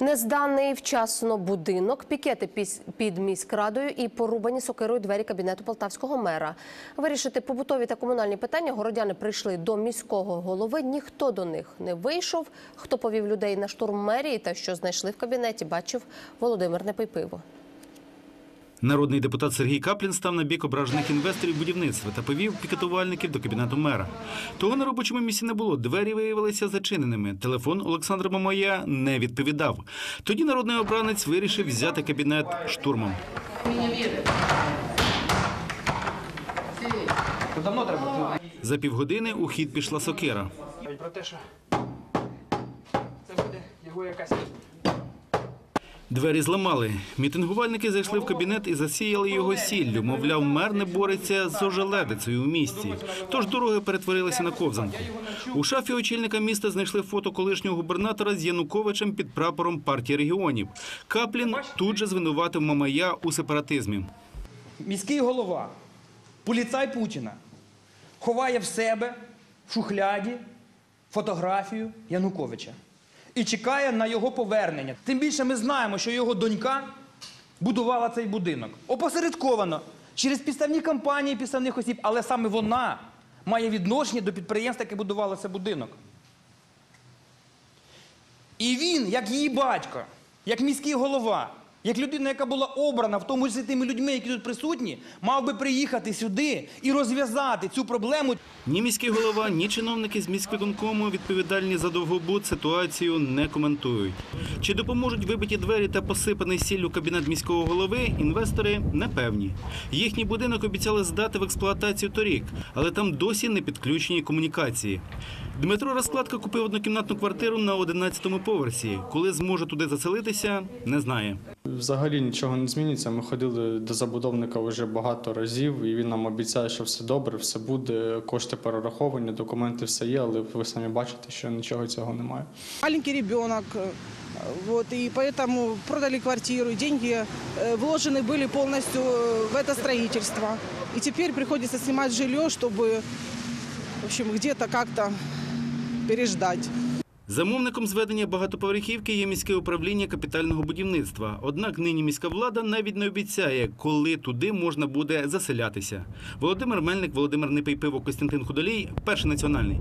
Незданий вчасно будинок, пікети під міськрадою і порубані сокирою двері кабінету полтавського мера. Вирішити побутові та комунальні питання городяни прийшли до міського голови. Ніхто до них не вийшов. Хто повів людей на штурм мерії та що знайшли в кабінеті, бачив Володимир Непийпиво. Народний депутат Сергій Каплін став на бік ображених інвесторів будівництва та повів пікетувальників до кабінету мера. Того на робочому місці не було. Двері виявилися зачиненими. Телефон Олександра Мамоя не відповідав. Тоді народний обранець вирішив взяти кабінет штурмом. За півгодини у хід пішла сокира. Про те, що це буде його якась. Двері зламали. Мітингувальники зайшли в кабінет і засіяли його сіллю. Мовляв, мер не бореться з ожеледицею у місті. Тож дороги перетворилися на ковзанку. У шафі очільника міста знайшли фото колишнього губернатора з Януковичем під прапором партії регіонів. Каплін тут же звинуватив Мамая у сепаратизмі. Міський голова, поліцай Путіна, ховає в себе в шухляді фотографію Януковича і чекає на його повернення. Тим більше ми знаємо, що його донька будувала цей будинок. Опосередковано, через підставні компанії, підставних осіб, але саме вона має відношення до підприємства, яке будувало цей будинок. І він, як її батько, як міський голова, як людина, яка була обрана, в тому числі тими людьми, які тут присутні, мав би приїхати сюди і розв'язати цю проблему. Ні міський голова, ні чиновники з міськвиконкому відповідальні за довгобуд ситуацію не коментують. Чи допоможуть вибиті двері та посипаний сіллю кабінет міського голови, інвестори не певні. Їхній будинок обіцяли здати в експлуатацію торік, але там досі не підключені комунікації. Дмитро Розкладка купив однокімнатну квартиру на 11-му поверсі. Коли зможе туди заселитися, не знає Взагалі нічого не зміниться. Ми ходили до забудовника вже багато разів, і він нам обіцяє, що все добре, все буде, кошти перераховані, документи все є, але ви самі бачите, що нічого цього немає. маленький ребенок, э, вот, и поэтому продали квартиру, деньги э, вложены были полностью э, в это строительство. И теперь приходится снимать жилье, чтобы, в общем, где-то как-то переждать. Замовником зведення багатоповерхівки є міське управління капітального будівництва. Однак нині міська влада навіть не обіцяє, коли туди можна буде заселятися. Володимир Мельник, Володимир Непейпиво, Костянтин Худолій, перший національний.